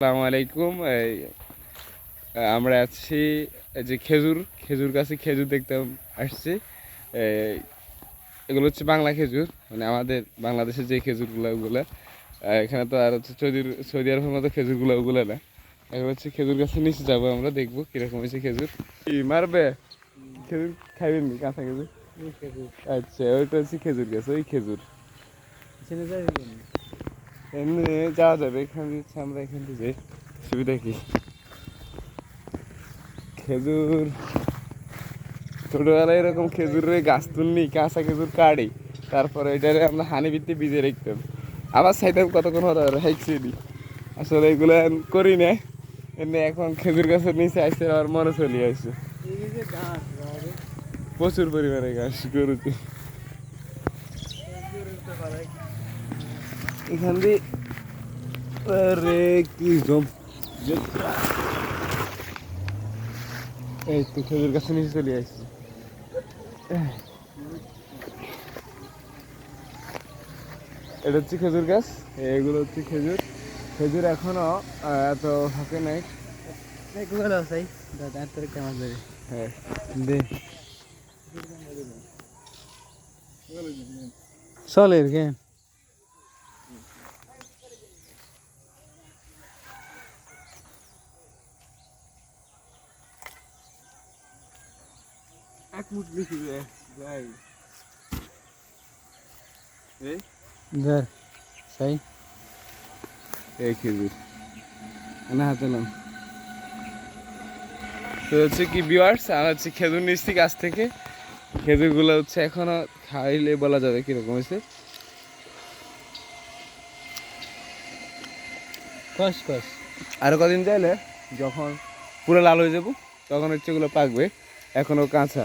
আসসালামু আলাইকুম। আমরা আছি যে খেজুর খেজুর গাছে খেজুর দেখতে আসছি। এগুলো হচ্ছে বাংলা খেজুর মানে আমাদের বাংলাদেশের যে খেজুরগুলো ওগুলো। এখানে তো আর হচ্ছে সৌদি সৌদি আরবের মতো খেজুরগুলো ওগুলো না। এগুলো হচ্ছে খেজুর গাছের নিচে যাব আমরা দেখব কীরকম হয়েছে খেজুর। কি মারবে? খেজুর খাইবেন নি? কাঁচা খেজুর? আচ্ছা ওইটা হচ্ছে খেজুর গাছ ওই খেজুর। এমনি যাওয়া যাবে, এখান হচ্ছে আমরা এখান থেকে সুবিধা কি? খেজুর। ছোটবেলায় এরকম খেজুরের গাছ তুলনি, কাঁচা খেজুর কাটি তারপরে এটারে আমরা হানি ভিত্তি বীজে রাখতাম। আবার চাইতাম কতক্ষণ হতো হাইছি নি আসলে এগুলো করি না। এমনি এখন খেজুর গাছের নিচে আসছে আর মনে চলে আসছে প্রচুর পরিমাণে গাছ গরুতে। এখান দিয়ে আরে কি জম এই তো খেজুর গাছে নিচে চলে আসছি। এটা হচ্ছে খেজুর গাছ। এগুলো হচ্ছে খেজুর। খেজুর এখনও এত থাকে নাই। হ্যাঁ দে। চলের কে এক মুঠ বেশি রে এই? ধর সাই। এই খেজুর। না হাতে নাম তো হচ্ছে কি বিওয়ার্স আর হচ্ছে খেজুর নিচ্ছি গাছ থেকে। খেজুরগুলো হচ্ছে এখনও খাইলে বলা যাবে কীরকম হয়েছে। কস কদিন যাইলে যখন পুরো লাল হয়ে যাব তখন হচ্ছে এগুলো পাকবে। এখনও কাঁচা।